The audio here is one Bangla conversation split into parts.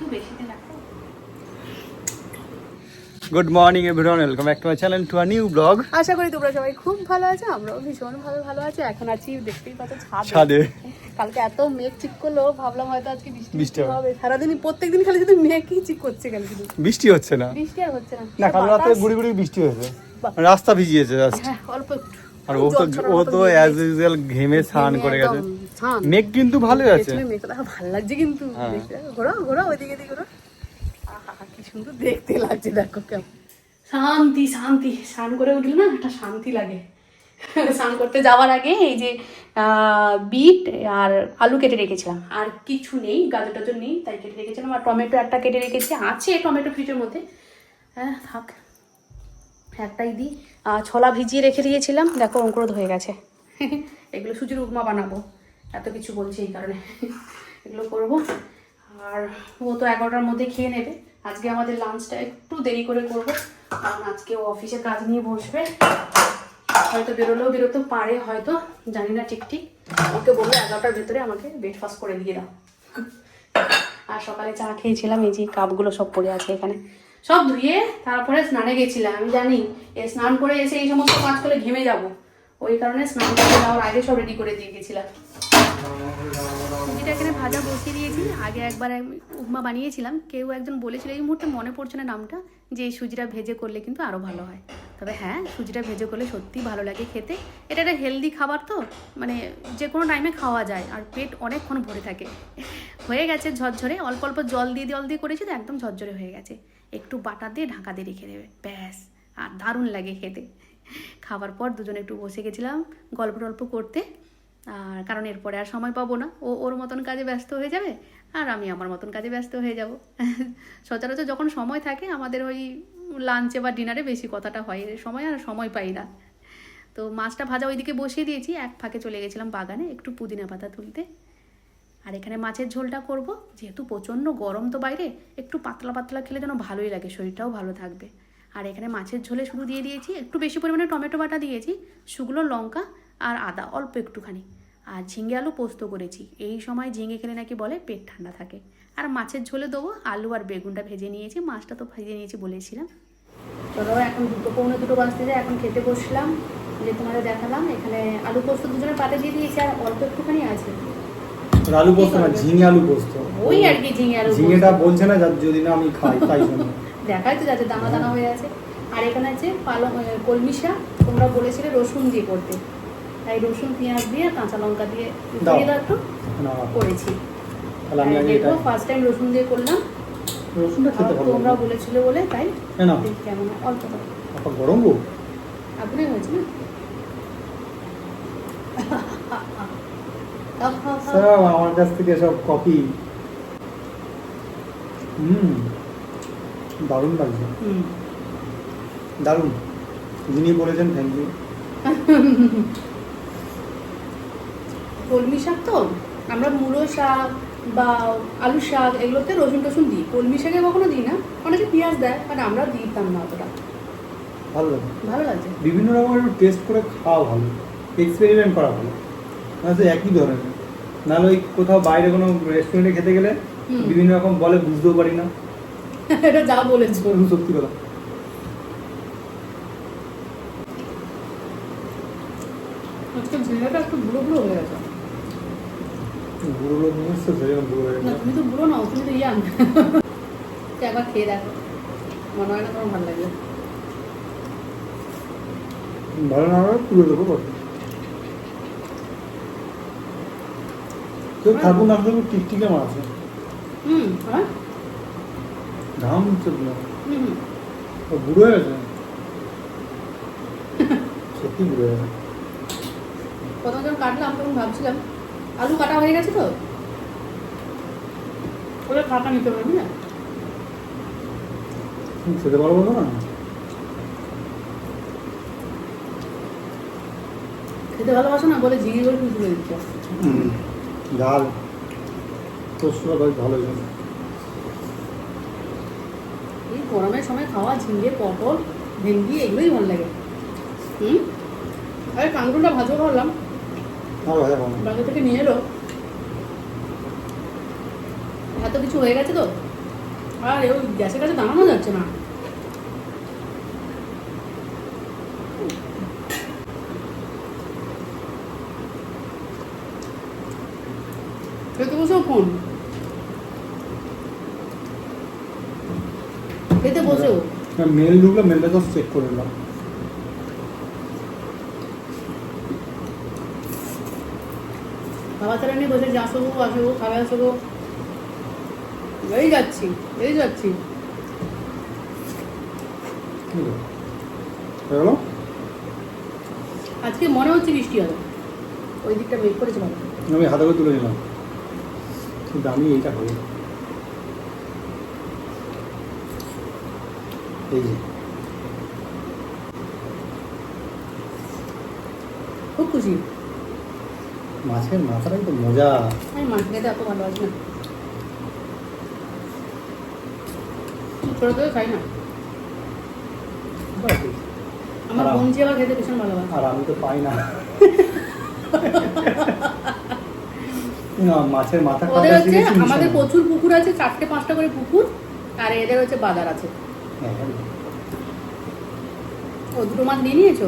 একটু বেশি রাখো। Good morning everyone welcome back to my channel to a new blog আশা করি তোমরা সবাই খুব ভালো আছো আমরাও ভীষণ ভালো ভালো আছি। এখন আছি দেখতেই পাচ্ছ ছাদে। ছাদে। কালকে এত মেঘ চিক করল ভাবলাম হয়তো আজকে বৃষ্টি হবে। হবে। সারাদিন প্রত্যেকদিন খালি শুধু মেঘই চিক করছে খালি শুধু। বৃষ্টি হচ্ছে না। বৃষ্টি আর হচ্ছে না। না কাল রাতে গুড়ি গুড়ি বৃষ্টি হয়েছে। রাস্তা ভিজিয়েছে জাস্ট হ্যাঁ অল্প একটু। আর ও তো ও তো অ্যাজ ইউজুয়াল ঘেমে স্নান করে গেছে। ছান। মেঘ কিন্তু ভালোই আছে। মেঘটা দেখো ভালো লাগছে কিন্তু। হ্যাঁ। দেখতে। ঘোরো ঘোরো ওইদিকে দিকে ঘোরো কি সুন্দর দেখতে লাগছে দেখো কেমন। শান্তি শান্তি। স্নান করে উঠলে না একটা শান্তি লাগে। স্নান করতে যাওয়ার আগে এই যে আহ, বিট আর আলু কেটে রেখেছিলাম। আর কিছু নেই গাজর টাজর নেই তাই কেটে রেখেছিলাম। আর টমেটো একটা কেটে রেখেছি। আছে টমেটো ফ্রিজের মধ্যে। হ্যাঁ থাক। একটাই দিই। আহ, ছোলা ভিজিয়ে রেখে দিয়েছিলাম। দেখো অঙ্কুরোধ হয়ে গেছে। এগুলো সুজির উপমা বানাবো। এত কিছু বলছি এই কারণে এগুলো করব। আর ও তো এগারোটার মধ্যে খেয়ে নেবে। আজকে আমাদের লাঞ্চটা একটু দেরি করে করব। কারণ আজকে ও অফিসে কাজ নিয়ে বসবে। হয়তো বেরোলেও বেরোতে পারে, হয়তো, জানি না ঠিক ঠিক। ওকে বলল এগারোটার ভেতরে আমাকে ব্রেকফাস্ট করে দিয়ে দাও। আর সকালে চা খেয়েছিলাম, এই যে কাপগুলো সব পড়ে আছে এখানে। সব ধুয়ে তারপরে স্নানে গেছিলাম, আমি জানি। এ স্নান করে এসে এই সমস্ত কাজ করে ঘেমে যাব। ওই কারণে স্নান করে যাওয়ার আগে সব রেডি করে দিয়ে গেছিলাম। সুজিটা এখানে ভাজা বসিয়ে দিয়েছি। আগে একবার উপমা বানিয়েছিলাম। কেউ একজন বলেছিল এই মুহূর্তে মনে পড়ছে না নামটা যে এই সুজিটা ভেজে করলে কিন্তু আরও ভালো হয়। তবে হ্যাঁ সুজিটা ভেজে করলে সত্যিই ভালো লাগে খেতে। এটা একটা হেলদি খাবার তো মানে যে কোনো টাইমে খাওয়া যায় আর পেট অনেকক্ষণ ভরে থাকে। হয়ে গেছে ঝরঝরে, অল্প অল্প জল দিয়ে জল দিয়ে করেছি তো একদম ঝরঝরে হয়ে গেছে। একটু বাটা দিয়ে ঢাকা দিয়ে রেখে দেবে, ব্যাস। আর দারুণ লাগে খেতে। খাবার পর দুজনে একটু বসে গেছিলাম, গল্প টল্প করতে। আর কারণ এরপরে আর সময় পাবো না। ও ওর মতন কাজে ব্যস্ত হয়ে যাবে আর আমি আমার মতন কাজে ব্যস্ত হয়ে যাব। সচরাচর যখন সময় থাকে, আমাদের ওই লাঞ্চে বা ডিনারে বেশি কথাটা হয়। সময় আর সময় পাই না। তো মাছটা ভাজা ওইদিকে বসিয়ে দিয়েছি। এক ফাঁকে চলে গেছিলাম বাগানে একটু পুদিনা পাতা তুলতে। আর এখানে মাছের ঝোলটা করব। যেহেতু প্রচণ্ড গরম তো বাইরে, একটু পাতলা পাতলা খেলে যেন ভালোই লাগে, শরীরটাও ভালো থাকবে। আর এখানে মাছের ঝোলে শুধু দিয়ে দিয়েছি, একটু বেশি পরিমাণে টমেটো বাটা দিয়েছি, শুকনো লঙ্কা আর আদা, অল্প একটুখানি। আর ঝিঙে আলু পোস্ত করেছি। এই সময় ঝিঙে খেলে নাকি বলে পেট ঠান্ডা থাকে। আর মাছের ঝোলে দেবো আলু আর বেগুনটা ভেজে নিয়েছি মাছটা তো ভেজে নিয়েছি বলেছিলাম। চলো এখন দুটো পৌনে দুটো বাজতে যায় এখন খেতে বসলাম যে তোমাদের দেখালাম এখানে আলু পোস্ত দুজনের পাতে দিয়ে দিয়েছি আর অল্প একটুখানি আছে। আলু পোস্ত না ঝিঙে আলু পোস্ত। ওই আর কি ঝিঙে আলু ঝিঙেটা বলছে না যা- যদি না আমি খাই তাই জন্য। দেখাই তো যাচ্ছে দানা দানা হয়ে আছে। আর এখানে আছে পালং আহ, কলমি শাক তোমরা বলেছিলে রসুন দিয়ে করতে। তাই রসুন পেঁয়াজ দিয়ে কাঁচা লঙ্কা দিয়ে দাও। দিয়ে দাও একটু। করেছি। ফার্স্ট টাইম রসুন দিয়ে করলাম। রসুনটা খেতে ভালো তোমরা বলেছিলে বলে তাই না কেমন। অল্প আপা গরম গো আগুনে হয়েছে না। সব আমার কাছ থেকে সব কপি। হুম দারুণ লাগছে। দারুণ। যিনি বলেছেন থ্যাংক ইউ কলমি শাক তো আমরা মূলো শাক বা আলু শাক এগুলোতে রসুন টসুন দিই। কলমি শাকে কখনো দিই না অনেকে পেঁয়াজ দেয় মানে আমরা দিতাম না অতটা। ভালো লাগে। ভালো লাগছে বিভিন্ন রকম একটু টেস্ট করে খাওয়া ভালো এক্সপেরিমেন্ট করা ভালো। হয়তো একই ধরনের। নাহলে ওই কোথাও বাইরে কোনো রেস্টুরেন্টে খেতে গেলে। বিভিন্ন রকম বলে বুঝতেও পারি না। এটা যা বলেছ। সত্যি কথা। আজকে ঝিঙ্গাটা একটু বুড়ো বুড়ো হয়ে গেছে। বুড়ো লোক নিয়ে এসছে সেরকম বুড়ো হয়ে না। তুমি তো বুড়ো নাও তুমি তো ইয়াং। একবার খেয়ে দেখো। মনে হয় না তোমার ভালো লাগবে। ভালো না হবে তুলে দেবো কত কেউ ঠাকুর না থাকুক টিকটিকে মাছ হুম হ্যাঁ। ঘাম হচ্ছে না হুম বুড়ো হয়ে গেছে? সত্যি বুড়ো হয়ে গেছে। প্রথমে যখন কাটলাম তখন ভাবছিলাম আলু কাটা হয়ে গেছে তো? ওটা ফাঁকা নিতে পারবি না? খেতে পারব না। খেতে ভালোবাসো না বলে ঝিঙে করে তুলে দিচ্ছে ডাল পোস্তটা বেশ ভালো হয়েছে এই গরমের সময় খাওয়া ঝিঙে পটল ভেন্ডি এগুলোই ভালো লাগে। হুম? আরে কাঁকড়টা ভাজও ভাবলাম। বাজার থেকে নিয়ে এলো? এত কিছু হয়ে গেছে তো? আর ওই গ্যাসের কাছে দাঁড়ানো যাচ্ছে না। খেতে বসেও ফোন খেতে বসেও মেল ঢুকলে মেলটা জাস্ট চেক করে নিলাম বাবা তারা নিয়ে বসে যে আসব আসব খাবে আসব এই যাচ্ছি এই যাচ্ছি। আজকে মনে হচ্ছে বৃষ্টি হবে। ওই দিকটা মেঘ করেছে বাবা আমি হাতে করে তুলে নিলাম। কিন্তু আমি এইটা হয়ে এই যে। খুব খুশি। মাছের মাথাটাই তো মজা। আমি মাছ খেতে এত ভালোবাসি না। ছোটো থেকে খাই না। আমার আরাম। আবার খেতে ভীষণ ভালোবাসে। আর আমি তো পাই না। না, মাছের মাথা ওদের হচ্ছে আমাদের প্রচুর পুকুর আছে চারটে পাঁচটা করে পুকুর আর এদের হচ্ছে বাজার আছে। হ্যাঁ, হ্যাঁ। ও দুটো মাছ নিয়ে নিয়েছো?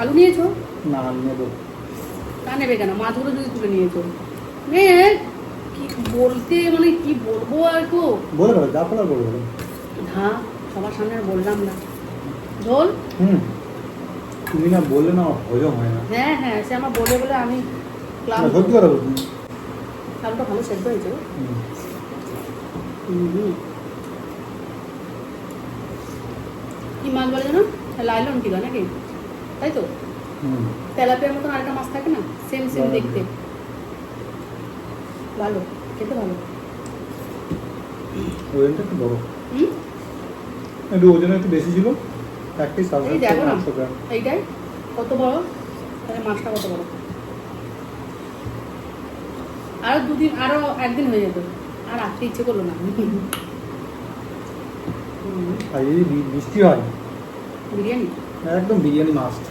আলু নিয়েছো? না নেব। নেবে কেন? মাছগুলো যদি তুলে নিয়েছো নে কি বলতে মানে কি বলব আর কো বলে যা বলার বলে দেবো হ্যাঁ সবার সামনে আর বললাম না। ঝোল হুম। তুমি না বললে না হজম হয় না। হ্যাঁ হ্যাঁ সে আমার বলে বলে আমি না, ক্লান্ত। সত্যি কথা বলছি। আলুটা ভালো সেদ্ধ হয়েছে হুম। কি মাছ বলে জানো? লাইলন টিকা নাকি? তাই তো? তেলাপিয়ার মতন আরেকটা মাছ থাকে না? সেম সেম দেখতে। ভালো খেতে ভালো। ওজনটা একটু বড়। হুম? একটু ওজন একটু বেশি ছিল। এক পিস এই দেখো না। এইটাই? কত বড়? তাহলে মাছটা কত বড়? আরও দুদিন আরও একদিন হয়ে যেত আর রাখতে ইচ্ছে করল না। আর যদি বৃষ্টি হয়। বিরিয়ানি? একদম বিরিয়ানি মাস্ট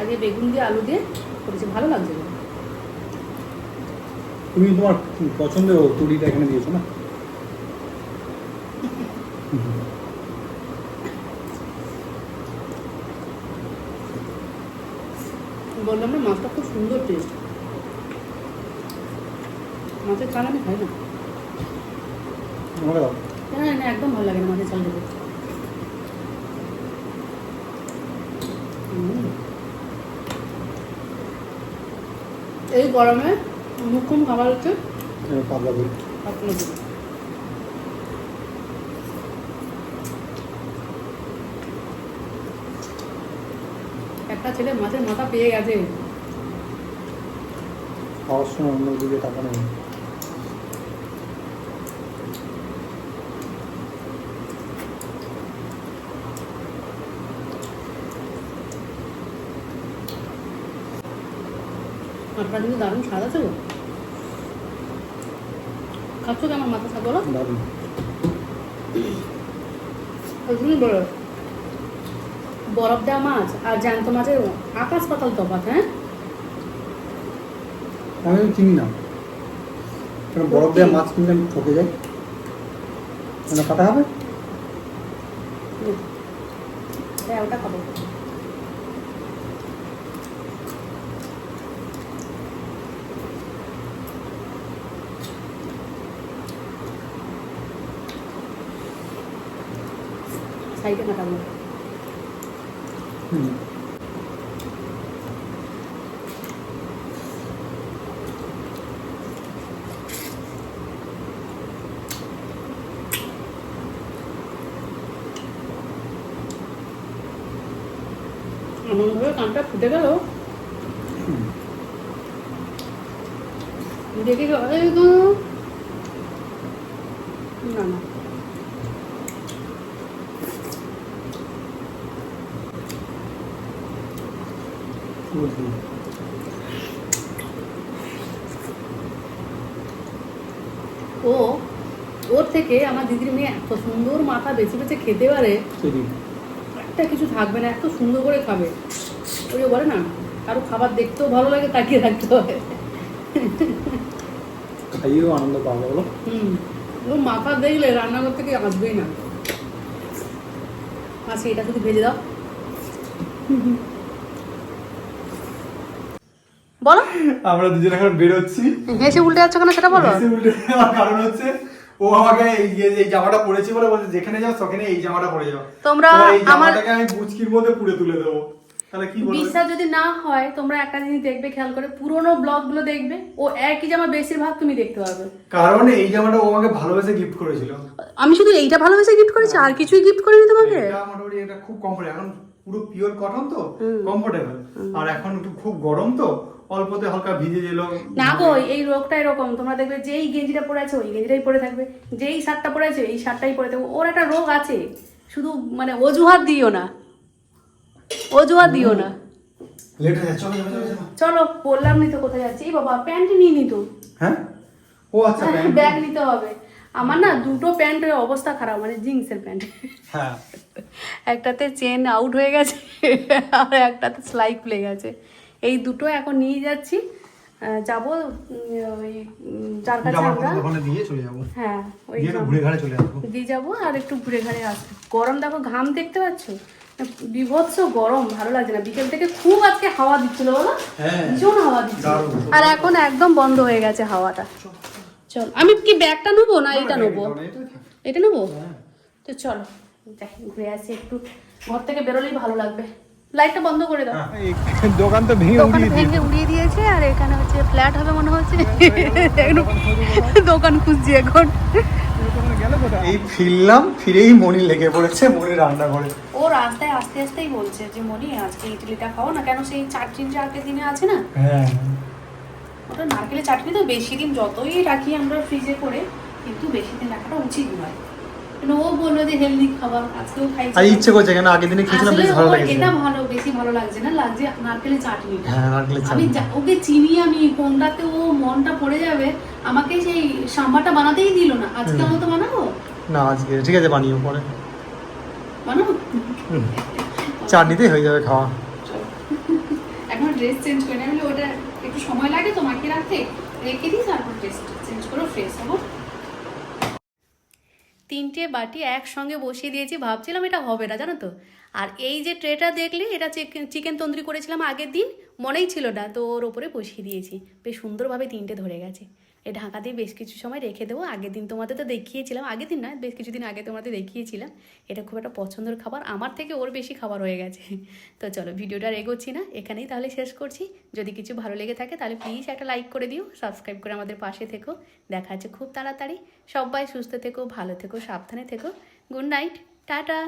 আজকে বেগুন দিয়ে আলু দিয়ে করেছে। ভালো লাগছে তুমি তোমার পছন্দের ও তুড়িটা এখানে দিয়েছ না? বললাম না মাছটা খুব সুন্দর টেস্ট মাছের চাল আমি খাই না। না না একদম ভালো লাগে না মাছের চাল খেতে হুম। এই গরমে মুখ্যম খাবার হচ্ছে পাতলা করি। পাতলা পুরি একটা ছেলে মাছের মাথা পেয়ে গেছে। খাওয়ার সময় অন্য দিকে টাকা কিন্তু দারুণ স্বাদ আছে গো। খাচ্ছ কেমন মাথা স্বাদ বলো? দারুণ। বড় বরফ দেওয়া মাছ আর জ্যান্ত মাছের আকাশ পাতাল তফাৎ হ্যাঁ? আমি চিনি না। কারণ বরফ দেওয়া মাছ কিনলে আমি ঠকে যাই। মানে কাটা হবে? হ্যাঁ ওটা খাব সাইডে কাটাবো হুম এমনভাবে কানটা ফুটে গেল হুম। দেখে গেল, এই গো। না না ও ওর থেকে আমার দিদির মেয়ে এত সুন্দর মাথা বেছে বেছে খেতে পারে। একটা কিছু থাকবে না এত সুন্দর করে খাবে। ওই বলে না কারও খাবার দেখতেও ভালো লাগে তাকিয়ে থাকতে হবে খাইয়েও আনন্দ পাওয়া বলো। হুম ও মাথা দেখলে রান্নাঘর থেকে আসবেই না। আচ্ছা এটা শুধু ভেজে দাও। বলো। আমরা দুজন এখন হেসে উল্টে যাচ্ছ কেন সেটা বলো। হেসে উল্টে যাওয়ার কারণ হচ্ছে ও আমাকে এই জামাটা পরেছি বলে বলছে যেখানে যাও সেখানে এই জামাটা পরে যাও। তোমরা আমার আমি বুচকির মধ্যে পুড়ে তুলে দেবো। তাহলে কি বলব? বিশ্বাস যদি না হয় তোমরা একটা জিনিস দেখবে খেয়াল করে পুরোনো ব্লগগুলো দেখবে ও একই জামা বেশিরভাগ তুমি দেখতে পাবে। কারণ এই জামাটা ও আমাকে ভালোবেসে গিফট করেছিল। আমি শুধু এইটা ভালোবেসে গিফট করেছি আর কিছুই গিফট করিনি তোমাকে? এটা মোটামুটি এটা খুব কমফোর্টেবল এখন পুরো পিওর কটন তো কমফোর্টেবল আর এখন একটু খুব গরম তো অল্পতে হালকা ভিজে গেল। না গো এই রোগটা এরকম তোমরা দেখবে যেই গেঞ্জিটা পরে আছে ওই গেঞ্জিটাই পরে থাকবে। যেই শার্টটা পরে আছে এই শার্টটাই পরে থাকবে। ওর একটা রোগ আছে শুধু মানে অজুহাত দিও না। অজুহাত দিও না। চলো বললাম নি তো কোথায় যাচ্ছি। এই বাবা প্যান্ট নিয়ে নি তো। হ্যাঁ? ও আচ্ছা প্যান্ট। ব্যাগ নিতে হবে। আমার না দুটো প্যান্টের অবস্থা খারাপ মানে জিন্সের প্যান্ট। হ্যাঁ। একটাতে চেন আউট হয়ে গেছে আর একটাতে সেলাই খুলে গেছে। এই দুটো এখন নিয়ে যাচ্ছি। যাব ওই যার কাছে আমরা হ্যাঁ ওই দিয়ে যাব আর একটু ঘুরে ঘাড়ে আসব। গরম দেখো ঘাম দেখতে পাচ্ছ? বিভৎস গরম ভালো লাগছে না। বিকেল থেকে খুব আজকে হাওয়া দিচ্ছিল বলো? হ্যাঁ। ভীষণ হাওয়া দিচ্ছিল। আর এখন একদম বন্ধ হয়ে গেছে হাওয়াটা। চল। আমি কি ব্যাগটা নেব না এটা নেব? এটা নেব? তো চলো যাই ঘুরে আসি একটু। ঘর থেকে বেরোলেই ভালো লাগবে। লাইটটা বন্ধ করে দাও। দোকান তো ভেঙে দোকান ভেঙে উড়িয়ে দিয়েছে আর এখানে হচ্ছে ফ্ল্যাট হবে মনে হচ্ছে। দোকান খুঁজছি এখন। এই ফিরলাম ফিরেই মনি লেগে পড়েছে মনি রান্না করে ও রাস্তায় আস্তে আস্তেই বলছে যে মনি আজকে ইডলিটা খাও না কেন সেই চাটনি যে আগের দিনে আছে না? হ্যাঁ। ওটা নারকেলের চাটনি তো বেশি দিন যতই রাখি আমরা ফ্রিজে করে কিন্তু বেশি দিন রাখাটা উচিত নয়। কিন্তু ও বলল যে হেলদি খাবার? আজকেও খাইছি। আর ইচ্ছে করছে কেন আগের দিনে খেয়েছিলাম বেশ ভালো ওর এটা ভালো বেশি ভালো লাগছে না লাগছে নারকেলের চাটনিটা হ্যাঁ নারকেলের চাটনি। যা- ওকে চিনি আমি কোনটাতে ও মনটা পড়ে যাবে আমাকে সেই সাম্বারটা বানাতেই দিল না। আজকে আমার তো বানাবো? না আজকে। ঠিক আছে বানিয়ে পরে। বানাবো? চাটনিতেই হয়ে যাবে খাওয়া। এখন ড্রেস চেঞ্জ করে আমি ওটা একটু সময় লাগে তো মাখিয়ে রাখতে? রেখে দিই তারপর ড্রেস চেঞ্জ করে ফ্রেশ হব। তিনটে বাটি একসঙ্গে বসিয়ে দিয়েছি, ভাবছিলাম এটা হবে না, জানো তো? আর এই যে ট্রেটা দেখলে, এটা চিকেন তন্দুরি করেছিলাম আগের দিন, মনেই ছিল না, তো ওর ওপরে বসিয়ে দিয়েছি। বেশ সুন্দরভাবে তিনটে ধরে গেছে। এই ঢাকা দিয়ে বেশ কিছু সময় রেখে দেবো। আগের দিন তোমাদের তো দেখিয়েছিলাম। আগের দিন না বেশ কিছুদিন আগে তোমাদের দেখিয়েছিলাম। এটা খুব একটা পছন্দের খাবার। আমার থেকে ওর বেশি খাবার হয়ে গেছে। তো চলো, ভিডিওটা এগোচ্ছি না। এখানেই তাহলে শেষ করছি। যদি কিছু ভালো লেগে থাকে তাহলে প্লিজ একটা লাইক করে দিও। সাবস্ক্রাইব করে আমাদের পাশে থেকো। দেখা হচ্ছে খুব তাড়াতাড়ি। সবাই সুস্থ থেকো, ভালো থেকো, সাবধানে থেকো। Good night tata